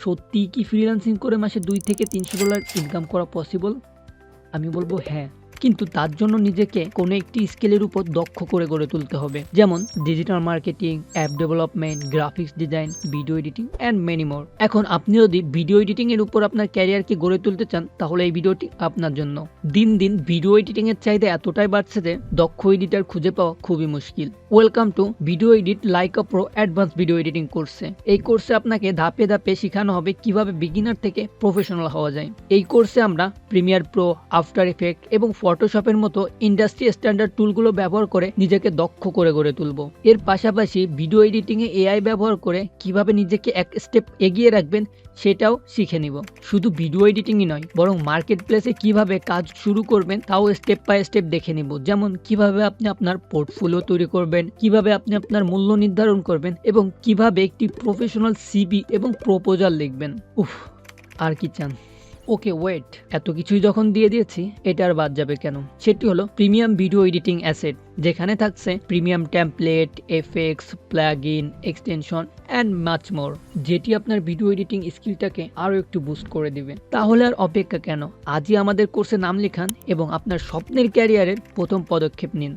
সত্যিই কি ফ্রিল্যান্সিং করে মাসে দুই থেকে তিনশো ডলার ইনকাম করা পসিবল আমি বলব হ্যাঁ। কিন্তু তার জন্য নিজেকে কোনো একটি স্কিলের উপর দক্ষ করে গড়ে তুলতে হবে। যেমন digital marketing app development graphics design video editing and many more এখন আপনি যদি ভিডিও এডিটিং এর উপর আপনার ক্যারিয়ারকে গড়ে তুলতে চান, তাহলে এই ভিডিওটি আপনার জন্য। দিন দিন ভিডিও এডিটিং এর চাহিদা এতটাই বাড়ছে যে দক্ষ এডিটার খুঁজে পাওয়া খুবই মুশকিল। Welcome to video edit like a pro advance video editing কোর্সে এই কোর্সে আপনাকে ধাপে ধাপে শেখানো হবে কীভাবে বিগিনার থেকে প্রফেশনাল হওয়া যায়। এই কোর্সে আমরা প্রিমিয়ার প্রো আফটার এফেক্ট এবং ফটোশপের মতো ইন্ডাস্ট্রি স্ট্যান্ডার্ড টুলগুলো ব্যবহার করে নিজেকে দক্ষ করে গড়ে তুলব। এর পাশাপাশি ভিডিও এডিটিংয়ে এআই ব্যবহার করে কীভাবে নিজেকে এক স্টেপ এগিয়ে রাখবেন সেটাও শিখে নিব। শুধু ভিডিও এডিটিংই নয়, বরং মার্কেট প্লেসে কীভাবে কাজ শুরু করবেন তাও স্টেপ বাই স্টেপ দেখে নিব। যেমন কীভাবে আপনি আপনার পোর্টফোলিও তৈরি করবেন, কীভাবে আপনি আপনার মূল্য নির্ধারণ করবেন এবং কীভাবে একটি প্রফেশনাল সিবি এবং প্রপোজাল লিখবেন। উফ, আর কি চান? ওকে ওয়েট এত কিছুই যখন দিয়ে দিয়েছি, এটা আর বাদ যাবে কেন? সেটি হলো প্রিমিয়াম ভিডিও এডিটিং অ্যাসেট, যেখানে থাকছে premium template effects plug in extension and much more যেটি আপনার ভিডিও এডিটিং স্কিলটাকে আরও একটু বুস্ট করে দিবে। তাহলে আর অপেক্ষা কেন? আজই আমাদের কোর্সে নাম লেখান এবং আপনার স্বপ্নের ক্যারিয়ারের প্রথম পদক্ষেপ নিন।